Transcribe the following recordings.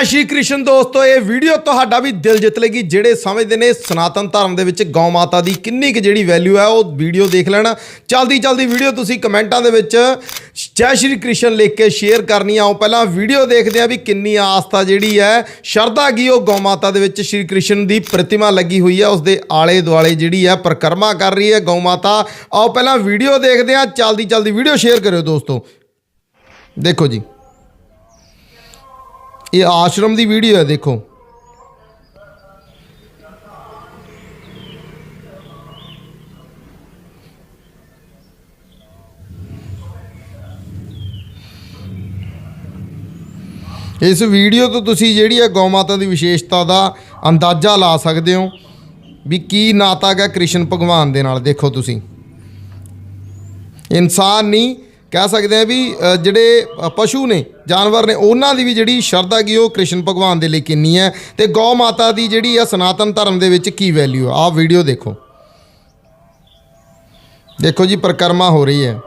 ਜੈ ਸ਼੍ਰੀ ਕ੍ਰਿਸ਼ਨ ਦੋਸਤੋ, ਇਹ ਵੀਡੀਓ ਤੁਹਾਡਾ ਵੀ ਦਿਲ ਜਿੱਤ ਲੇਗੀ, ਜਿਹੜੇ ਸਮਝਦੇ ਨੇ ਸਨਾਤਨ ਧਰਮ ਦੇ ਵਿੱਚ ਗਊ ਮਾਤਾ ਦੀ ਕਿੰਨੀ ਕੁ ਜਿਹੜੀ ਵੈਲਿਊ ਹੈ, ਉਹ ਵੀਡੀਓ ਦੇਖ ਲੈਣਾ। ਚਲਦੀ ਚਲਦੀ ਵੀਡੀਓ ਤੁਸੀਂ ਕਮੈਂਟਾਂ ਦੇ ਵਿੱਚ ਜੈ ਸ਼੍ਰੀ ਕ੍ਰਿਸ਼ਨ ਲਿਖ ਕੇ ਸ਼ੇਅਰ ਕਰਨੀ ਆਓ ਪਹਿਲਾਂ ਵੀਡੀਓ ਦੇਖਦੇ ਆ ਵੀ ਕਿੰਨੀ ਆਸਥਾ ਜਿਹੜੀ ਹੈ, ਸ਼ਰਧਾ ਕੀ ਉਹ ਗਊ ਮਾਤਾ ਦੇ ਵਿੱਚ ਸ਼੍ਰੀ ਕ੍ਰਿਸ਼ਨ ਦੀ ਪ੍ਰਤਿਮਾ ਲੱਗੀ ਹੋਈ ਹੈ ਉਸ ਦੇ ਆਲੇ ਦੁਆਲੇ ਜਿਹੜੀ ਹੈ ਪਰਿਕਰਮਾ ਕਰ ਰਹੀ ਹੈ ਗਊ ਮਾਤਾ। ਆਓ ਪਹਿਲਾਂ ਵੀਡੀਓ ਦੇਖਦੇ ਆ, ਚਲਦੀ ਚਲਦੀ ਵੀਡੀਓ ਸ਼ੇਅਰ ਕਰਿਓ ਦੋਸਤੋ। ਦੇਖੋ ਜੀ। ਇਹ ਆਸ਼ਰਮ ਦੀ ਵੀਡੀਓ ਹੈ, ਦੇਖੋ। ਇਸ ਵੀਡੀਓ ਤੋਂ ਤੁਸੀਂ ਜਿਹੜੀ ਹੈ ਗਊ ਮਾਤਾ ਦੀ ਵਿਸ਼ੇਸ਼ਤਾ ਦਾ ਅੰਦਾਜ਼ਾ ਲਾ ਸਕਦੇ ਹੋ ਵੀ ਕੀ ਨਾਤਾ ਹੈ ਕ੍ਰਿਸ਼ਨ ਭਗਵਾਨ ਦੇ ਨਾਲ, ਦੇਖੋ ਤੁਸੀਂ। ਇਨਸਾਨ ਨਹੀਂ ਕਹਿ ਸਕਦੇ ਆ ਵੀ ਜਿਹੜੇ ਪਸ਼ੂ ਨੇ, ਜਾਨਵਰ ਨੇ, ਉਹਨਾਂ ਦੀ ਵੀ ਜਿਹੜੀ ਸ਼ਰਧਾ ਕੀ ਉਹ ਕ੍ਰਿਸ਼ਨ ਭਗਵਾਨ ਦੇ ਲਈ ਕਿੰਨੀ ਹੈ ਤੇ ਗਊ ਮਾਤਾ ਦੀ ਜਿਹੜੀ ਆ ਸਨਾਤਨ ਧਰਮ ਦੇ ਵਿੱਚ ਕੀ ਵੈਲਿਊ ਆ? ਆਹ ਵੀਡੀਓ ਦੇਖੋ। ਦੇਖੋ ਜੀ, ਪ੍ਰਕਰਮਾ ਹੋ ਰਹੀ ਹੈ।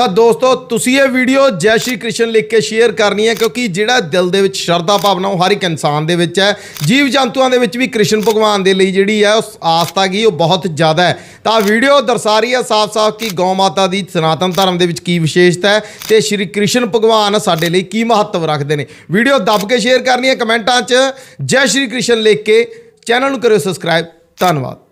ਤਾਂ ਦੋਸਤੋ, ਤੁਸੀਂ ਇਹ ਵੀਡੀਓ ਜੈ ਸ਼੍ਰੀ ਕ੍ਰਿਸ਼ਨ ਲਿਖ ਕੇ ਸ਼ੇਅਰ ਕਰਨੀ ਹੈ, ਕਿਉਂਕਿ ਜਿਹੜਾ ਦਿਲ ਦੇ ਵਿੱਚ ਸ਼ਰਧਾ ਭਾਵਨਾ ਉਹ ਹਰ ਇੱਕ ਇਨਸਾਨ ਦੇ ਵਿੱਚ ਹੈ। ਜੀਵ ਜੰਤੂਆਂ ਦੇ ਵਿੱਚ ਵੀ ਕ੍ਰਿਸ਼ਨ ਭਗਵਾਨ ਦੇ ਲਈ ਜਿਹੜੀ ਹੈ, ਉਸ ਆਸਥਾ ਕੀ, ਉਹ ਬਹੁਤ ਜ਼ਿਆਦਾ ਹੈ। ਤਾਂ ਵੀਡੀਓ ਦਰਸਾ ਰਹੀ ਹੈ ਸਾਫ਼-ਸਾਫ਼ ਕਿ ਗਊ ਮਾਤਾ ਦੀ ਸਨਾਤਨ ਧਰਮ ਦੇ ਵਿੱਚ ਕੀ ਵਿਸ਼ੇਸ਼ਤਾ ਹੈ ਤੇ ਸ਼੍ਰੀ ਕ੍ਰਿਸ਼ਨ ਭਗਵਾਨ ਸਾਡੇ ਲਈ ਕੀ ਮਹੱਤਵ ਰੱਖਦੇ ਨੇ। ਵੀਡੀਓ ਦੱਬ ਕੇ ਸ਼ੇਅਰ ਕਰਨੀ ਹੈ, ਕਮੈਂਟਾਂ 'ਚ ਜੈ ਸ਼੍ਰੀ ਕ੍ਰਿਸ਼ਨ ਲਿਖ ਕੇ। ਚੈਨਲ ਨੂੰ ਕਰਿਓ ਸਬਸਕ੍ਰਾਈਬ ਧੰਨਵਾਦ।